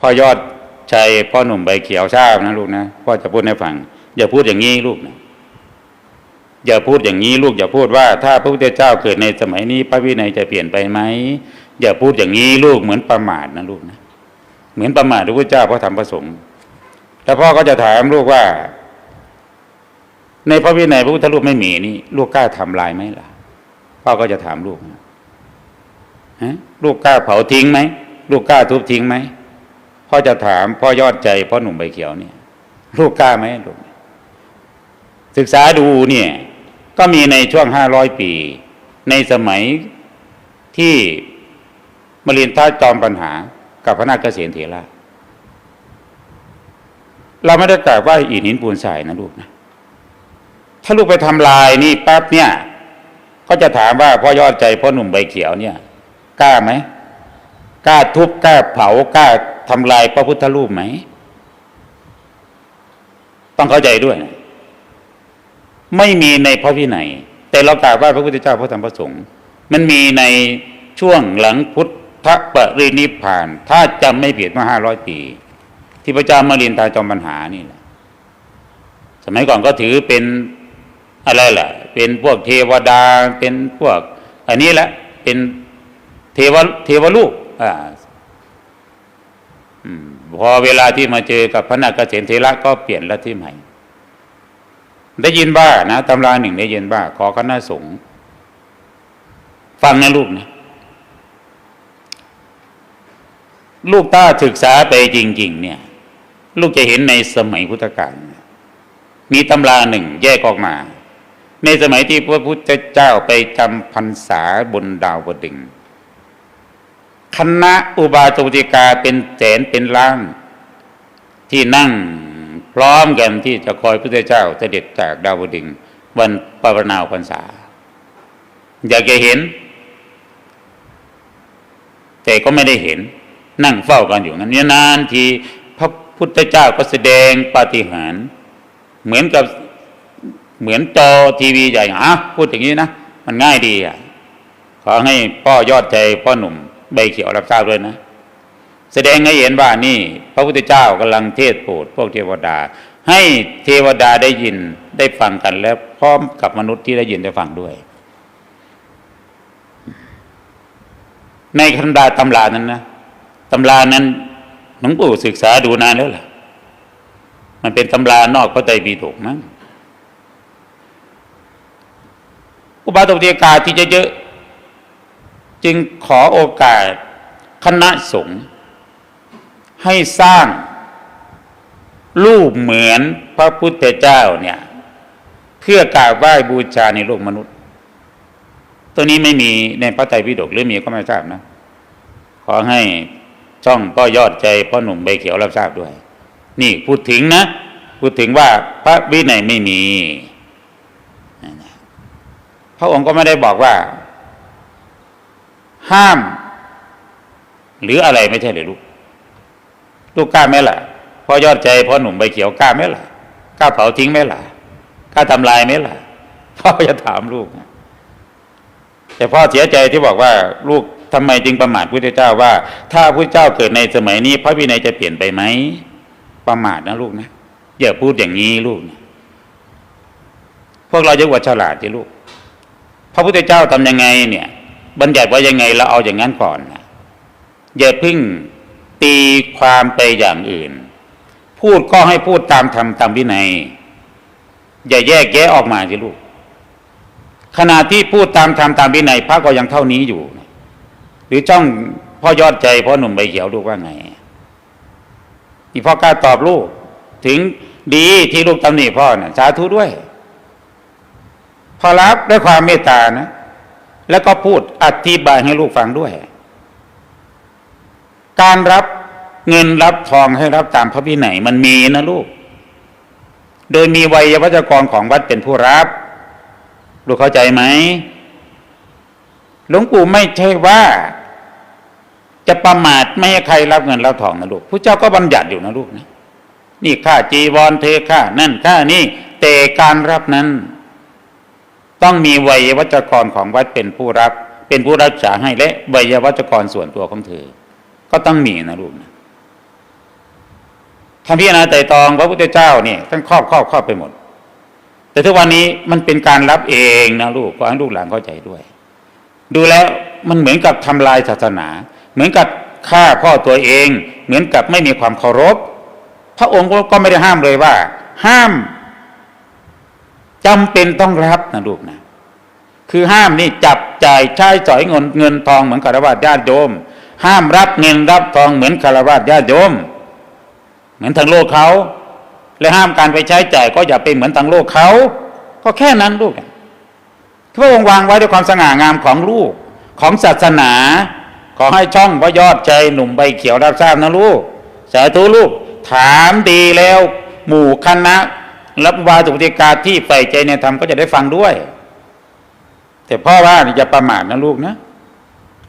พ่อยอดชัยพ่อหนุ่มใบเขียวทราบนะลูกนะพ่อจะพูดให้ฟัง อย่าพูดอย่างนี้ลูกนะอย่าพูดอย่างนี้ลูกอย่าพูดว่า ถ้าพระพุทธเจ้าเกิดในสมัยนี้พระวินัยจะเปลี่ยนไปไหมอย่าพูดอย่างนี้ลูกเหมือนประมาทนะลูกนะ เหมือนประมาทพระพุทธเจ้าพระธรรมพระสงฆ์แล้วพ่อก็จะถามลูกว่า ในพระวินัยพระพุทธรูปไม่มีนี่ ลูกกล้าทำลายไหมล่ะ พ่อก็จะถามลูกนะฮะลูกกล้าเผาทิ้งไหมลูกกล้าทุบทิ้งไหม พ่อจะถามพ่อยอดใจพ่อหนุ่มใบเขียวเนี่ยลูกกล้าไหมลูกศึกษาดูเนี่ยก็มีในช่วงห้าร้อยปี ในสมัยที่มรินทราจอมปัญหากับพระนาคเกษตรเถระเราไม่ได้กล่าวว่าอิฐหินปูนทรายนะลูกนะถ้าลูกไปทำลายนี่แป๊บเนี่ยก็จะถามว่าพ่อยอดใจพ่อหนุ่มใบเขียวเนี่ย กล้าไหมกล้าทุบกล้าเผากล้า ทำลายพระพุทธรูปไหม ต้องเข้าใจด้วยนะไม่มีในพระวินัยแต่เรากล่าวว่าพระพุทธเจ้าพระธรรมพระสงฆ์มันมีในช่วงหลังพุทธปรินิพาน ถ้าจำไม่ผิดเมื่อห้าร้อยปี ที่พระเจ้ามารินทาจอมปัญหานี่แหละสมัยก่อนก็ถือเป็นอะไรล่ะ เป็นพวกเทวดาเป็นพวก อันนี้แหละเป็นเทวเทวลูกอ่า พอเวลาที่มาเจอกับพระนาคเกษตรเทระก็เปลี่ยนลัทธิใหม่ ได้ยินบ้านะตำราหนึ่งได้ยินบ้า ขอคณะสงฆ์ฟังนะลูกนะ ลูกต้าศึกษาไปจริง ๆ เนี่ย ลูกจะเห็นในสมัยพุทธกาลมีตำราหนึ่งแยกออกมา ในสมัยที่พระพุทธเจ้าไปจำพรรษาบนดาวดึง คณะอุบาสกติกาเป็นแสนเป็นล้าน ที่นั่งพร้อมกันที่จะคอยพระพุทธเจ้าเสด็จจากดาวดึงวันปรนาวพรรษา อยากจะเห็น แต่ก็ไม่ได้เห็น นั่งเฝ้ากันอยู่นั้นนานทีพระพุทธเจ้าก็แสดงปาฏิหาริย์เหมือนกับเหมือนจอทีวีใหญ่อะพูดอย่างนี้นะ มันง่ายดีอะขอให้พ่อยอดใจพ่อหนุ่ม ใบเขียวรับทราบด้วยนะ แสดงให้เห็นว่านี่ พระพุทธเจ้ากำลังเทศโปรดพวกเทวดา ให้เทวดาได้ยินได้ฟังกันแล้วพร้อมกับมนุษย์ที่ได้ยินได้ฟังด้วย ในคันดาตำรานั้นนะตำรานั้นหลวงปู่ศึกษาดูนานแล้วล่ะ มันเป็นตำรานอกพระไตรปิฎกมั้งอุบาสกเดียกาที่จะเยอะ จึงขอโอกาสคณะสงฆ์ให้สร้างรูปเหมือนพระพุทธเจ้าเนี่ย เพื่อกราบไหว้บูชาในโลกมนุษย์ ตัวนี้ไม่มีในพระไตรปิฎกหรือมีก็ไม่ทราบนะ ขอให้ช่องพ่อยอดใจพ่อหนุ่มใบเขียวรับทราบด้วย นี่พูดถึงนะ พูดถึงว่าพระวินัยไม่มี พระองค์ก็ไม่ได้บอกว่า ห้าม หรืออะไรไม่ใช่เลยลูก ลูกกล้าไหมล่ะพ่อยอดใจพ่อหนุ่มใบเขียวกล้าไหมล่ะกล้าเผาทิ้งไหมล่ะกล้าทำลายไหมล่ะพ่อจะถามลูก แต่พ่อเสียใจที่บอกว่า ลูกทำไมจึงประมาทพระพุทธเจ้าว่า ถ้าพระเจ้าเกิดในสมัยนี้ พระวินัยจะเปลี่ยนไปไหมประมาทนะลูกนะอย่าพูดอย่างนี้ลูกนะพวกเราจะว่าฉลาดที่ลูก พระพุทธเจ้าทำยังไงเนี่ย บัญญัติว่ายังไงเราเอาอย่างนั้นก่อนนะอย่าพึ่งตีความไปอย่างอื่น พูดก็ให้พูดตามธรรมตามวินัย อย่าแยกแยะออกมาสิลูก ขณะที่พูดตามธรรมตามวินัยพระก็ยังเท่านี้อยู่ หรือจ้องพ่อยอดใจพ่อหนุ่มใบเขียวลูกว่าไงนี่พ่อกล้าตอบลูก ถึงดีที่ลูกตำหนิพ่อนะ่ะสาธุด้วย พอรับด้วยความเมตตานะ แล้วก็พูดอธิบายให้ลูกฟังด้วย การรับเงินรับทองให้รับตามพระวินัยมันมีนะลูก โดยมีวัยวัจกรของวัดเป็นผู้รับ ลูกเข้าใจไหมหลวงปู่ไม่ใช่ว่า จะประมาทไม่ให้ใครรับเงินรับทองนะลูกพระเจ้าก็บัญญัติอยู่นะลูกนะนี่ค่าจีวรเทค่านั่นค่านี่แต่การรับนั้น ต้องมีวัยวัจกรของวัดเป็นผู้รับ เป็นผู้รักษาให้และวัยวัจกรส่วนตัวของเธอ ก็ต้องมีนะลูกนะท่านพิจารณาไตรตองพระพุทธเจ้าเนี่ยท่านครอบครอบครอบไปหมด แต่ทุกวันนี้มันเป็นการรับเองนะลูกขอให้ลูกหลานเข้าใจด้วย ดูแล้วมันเหมือนกับทำลายศาสนา เหมือนกับฆ่าพ่อตัวเอง เหมือนกับไม่มีความเคารพ พระองค์ก็ไม่ได้ห้ามเลยว่า ห้าม จำเป็นต้องรับนะลูกนะ คือห้ามนี่จับจ่ายใช้สอยเงินเงินทองเหมือนคารวะญาติโยม ห้ามรับเงินรับทองเหมือนคารวะญาติโยม เหมือนทางโลกเขา และห้ามการไปใช้จ่ายก็อย่าเป็นเหมือนทางโลกเขา ก็แค่นั้นลูกพระองค์วางไว้ด้วยความสง่างามของลูกของศาสนา ขอให้ช่องพระยอดใจหนุ่มใบเขียวรับทราบนะลูกสาธุลูก ถามดีแล้ว หมู่คณะ รับวาตุปฏิการที่ใฝ่ใจในธรรมก็จะได้ฟังด้วย แต่พ่อว่าอย่าประมาทนะลูกนะ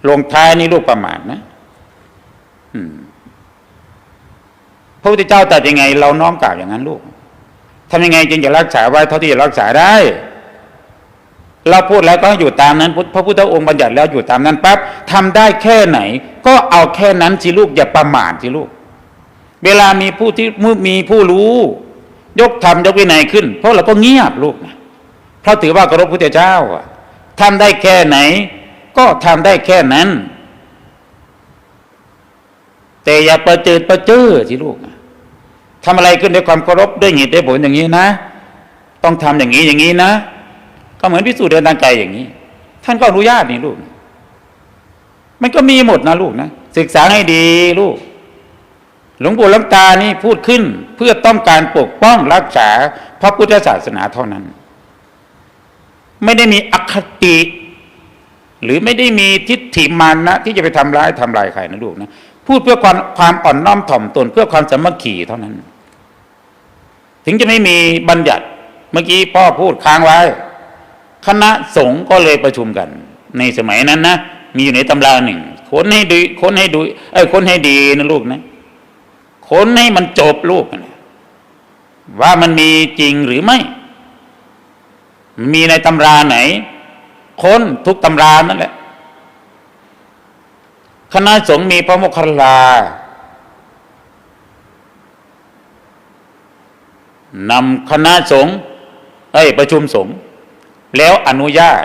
ลงท้ายนี่ลูกประมาทนะพระพุทธเจ้าตรัสยังไง เราน้อมกล่าวอย่างนั้นลูกทำยังไงจึงจะรักษาไว้เท่าที่จะรักษาได้ เราพูดแล้วก็อยู่ตามนั้นพระพุทธองค์บัญญัติแล้วอยู่ตามนั้นปั๊บทำได้แค่ไหน ก็เอาแค่นั้นสิลูกอย่าประมาทสิลูก เวลามีผู้ที่มีผู้รู้ ยกธรรมยกวินัยขึ้น เพราะเราก็เงียบลูกนะเพราะถือว่าเคารพพุทธเจ้าอะทำได้แค่ไหน ก็ทำได้แค่นั้น แต่อย่าประเจิดประเจือสิลูกทำอะไรขึ้นด้วยความเคารพด้วยเหตุด้วยผลอย่างนี้นะ ต้องทำอย่างนี้อย่างนี้นะ ก็เหมือนพิสูจน์เดินทางไกลอย่างนี้ ท่านก็อนุญาตนี่ลูก มันก็มีหมดนะลูกนะศึกษาให้ดีลูก หลวงปู่ล้ำตานี่พูดขึ้นเพื่อต้องการปกป้องรักษาพระพุทธศาสนาเท่านั้น ไม่ได้มีอคติ หรือไม่ได้มีทิฏฐิมานะ ที่จะไปทำร้ายทำลายใครนะลูกนะพูดเพื่อความความอ่อนน้อมถ่อมตน เพื่อความสามัคคีเท่านั้น ถึงจะไม่มีบัญญัติเมื่อกี้พ่อพูดค้างไว้ คณะสงฆ์ก็เลยประชุมกัน ในสมัยนั้นนะมีอยู่ในตำราหนึ่งค้นให้ดูค้นให้ดูไอ้ค้นให้ดีนะลูกนะ ค้นให้มันจบลูกว่ามันมีจริงหรือไม่ มีในตำราไหน ค้นทุกตำรานั่นแหละ คณะสงฆ์มีพระโมคคัลลานำคณะสงฆ์เอ้ยประชุมสงฆ์แล้วอนุญาต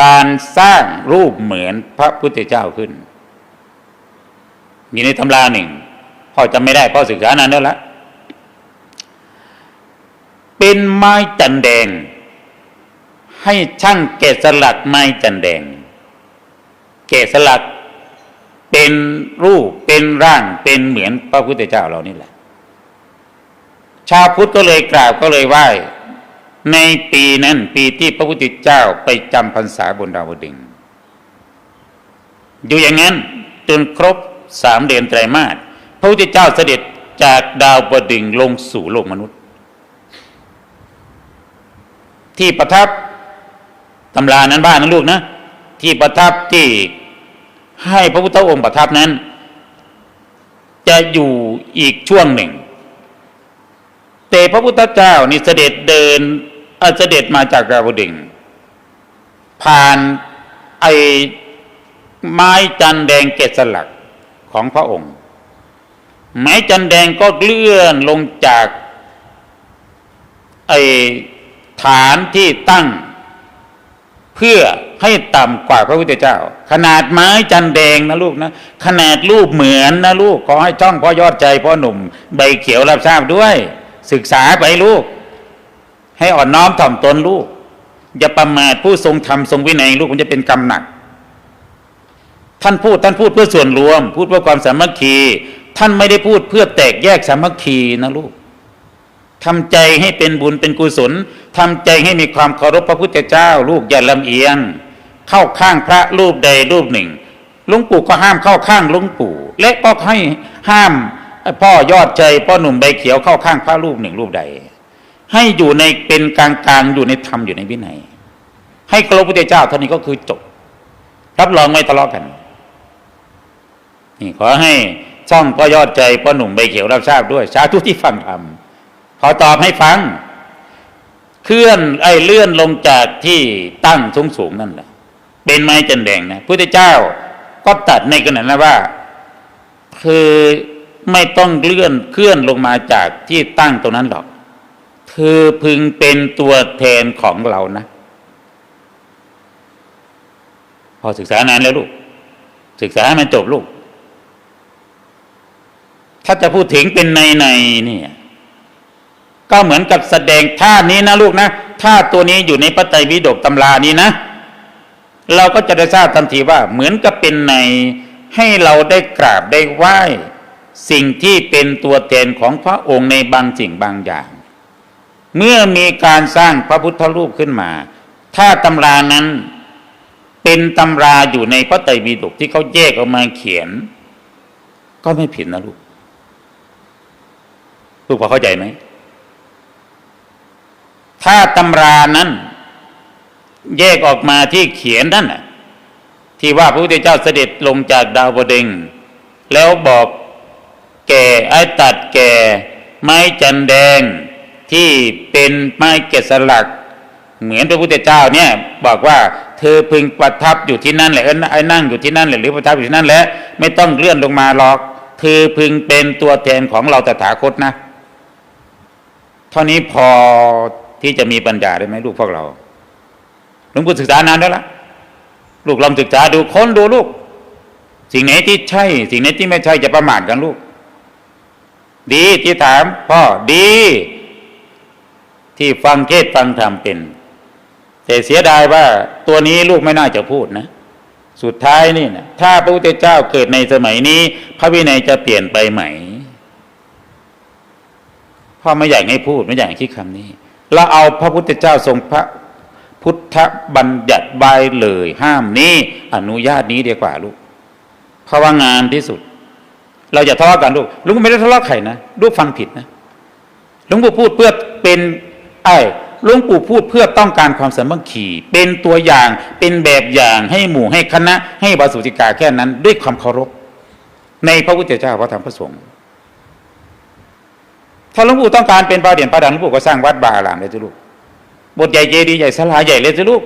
การสร้างรูปเหมือนพระพุทธเจ้าขึ้น มีในตำราหนึ่ง พ่อจำไม่ได้พ่อศึกษานานแล้วละเป็นไม้จันแดง ให้ช่างแกะสลักไม้จันแดง แกะสลักเป็นรูปเป็นร่างเป็นเหมือนพระพุทธเจ้าเรานี่แหละ ชาวพุทธก็เลยกราบก็เลยไหว้ในปีนั้นปีที่พระพุทธเจ้าไปจำพรรษาบนดาวดึง อยู่อย่างนั้นจนครบสามเดือนไตรมาส พระพุทธเจ้าเสด็จจากดาวบดึงลงสู่โลกมนุษย์ ที่ประทับตำรานั้นบ้านนะลูกนะ ที่ประทับที่ให้พระพุทธองค์ประทับนั้น จะอยู่อีกช่วงหนึ่ง แต่พระพุทธเจ้านี่เสด็จเดินเสด็จมาจากดาวดึงผ่านไอ้ไม้จันแดงเกศสลักของพระองค์ ไม้จันแดงก็เลื่อนลงจากไอ้ฐานที่ตั้ง เพื่อให้ต่ำกว่าพระพุทธเจ้า ขนาดไม้จันแดงนะลูกนะขนาดรูปเหมือนนะลูกขอให้ช่องพ่อยอดใจพ่อหนุ่ม ใบเขียวรับทราบด้วย ศึกษาไปลูก ให้อ่อนน้อมถ่อมตนลูก อย่าประมาทผู้ทรงธรรมทรงวินัยลูกมันจะเป็นกรรมหนัก ท่านพูดท่านพูดเพื่อส่วนรวม พูดเพื่อความสามัคคี ท่านไม่ได้พูดเพื่อแตกแยกสามัคคีนะลูกทำใจให้เป็นบุญเป็นกุศลทำใจให้มีความเคารพพระพุทธเจ้า ลูกอย่าลำเอียง เข้าข้างพระรูปใดรูปหนึ่งลุงปู่ก็ห้ามเข้าข้างลุงปู่ และก็ให้ห้ามพ่อยอดใจพ่อหนุ่มใบเขียวเข้าข้างพระรูปหนึ่งรูปใด ให้อยู่ในเป็นกลางกลางอยู่ในธรรมอยู่ในวินัย ให้เคารพพระพุทธเจ้าเท่านี้ก็คือจบรับรองไม่ทะเลาะกันนี่ขอให้ ช่องพ่อยอดใจพ่อหนุ่มใบเขียวรับทราบด้วย สาธุที่ฟังธรรมขอตอบให้ฟัง เคลื่อนไอ้เลื่อนลงจากที่ตั้งสูงสูงๆนั่นแหละ เป็นไม้จันแดงนะพุทธเจ้าก็ตัดในขณะนั้นว่า คือไม่ต้องเลื่อนเคลื่อนลงมาจากที่ตั้งตรงนั้นหรอก เธอพึงเป็นตัวแทนของเรานะ พอศึกษานานแล้วลูก ศึกษาให้มันจบลูก ถ้าจะพูดถึงเป็นในในเนี่ยก็เหมือนกับแสดงท่านี้นะลูกนะท่าตัวนี้อยู่ในพระไตรปิฎกตำรานี้นะ เราก็จะได้ทราบทันทีว่า เหมือนกับเป็นในให้เราได้กราบได้ไหว้ สิ่งที่เป็นตัวแทนของพระองค์ในบางสิ่งบางอย่าง เมื่อมีการสร้างพระพุทธรูปขึ้นมาถ้าตำรานั้นเป็นตำราอยู่ในพระไตรปิฎกที่เขาแยกออกมาเขียน ก็ไม่ผิดนะลูก ลูกพอเข้าใจไหม ถ้าตำรานั้น แยกออกมาที่เขียนนั่นน่ะที่ว่าพระพุทธเจ้าเสด็จลงจากดาวดึงแล้วบอกแก่ไอ้ตัดแก่ ไม้จันแดงที่เป็นไม้เกศสลักเหมือนพระพุทธเจ้าเนี่ย บอกว่าเธอพึงประทับอยู่ที่นั่นแหละไอ้นั่งอยู่ที่นั่นแหละหรือประทับอยู่ที่นั่นแหละไม่ต้องเลื่อนลงมาหรอก เธอพึงเป็นตัวแทนของเราตถาคตนะ เท่านี้พอที่จะมีปัญญาได้ไหมลูกพวกเราหลวงปู่ศึกษานานแล้วล่ะลูกลองศึกษาดูค้นดูลูก สิ่งไหนที่ใช่ สิ่งไหนที่ไม่ใช่จะประมาทกันลูก ดีที่ถามพ่อดี ที่ฟังเทศฟังธรรมเป็น แต่เสียดายว่าตัวนี้ลูกไม่น่าจะพูดนะ สุดท้ายนี่นะถ้าพระพุทธเจ้าเกิดในสมัยนี้ พระวินัยจะเปลี่ยนไปไหม พ่อไม่อยากให้พูดไม่อยากให้คิดคำนี้เราเอาพระพุทธเจ้าทรงพระพุทธบัญญัติใบายเลยห้ามนี้อนุญาตนี้ดีกว่าลูกเพราะว่างานที่สุด เราจะทะเลาะกันลูกลุงไม่ได้ทะเลาะใครนะลูกฟังผิดนะลุงปู่พูดเพื่อเป็นไอ้ลุงปู่พูดเพื่อต้องการความสามัคคีเป็นตัวอย่างเป็นแบบอย่างให้หมู่ให้คณะ ให้บาสุติกาแค่นั้น ด้วยความเคารพ ในพระพุทธเจ้าพระธรรมพระสงฆ์ ถ้าหลวงปู่ต้องการเป็นประเด่นประดันหลวงปู่ก็สร้างวัดบาอารามเลยสิลูกบทใหญ่เจดีย์ใหญ่สลาใหญ่เลยสิลูก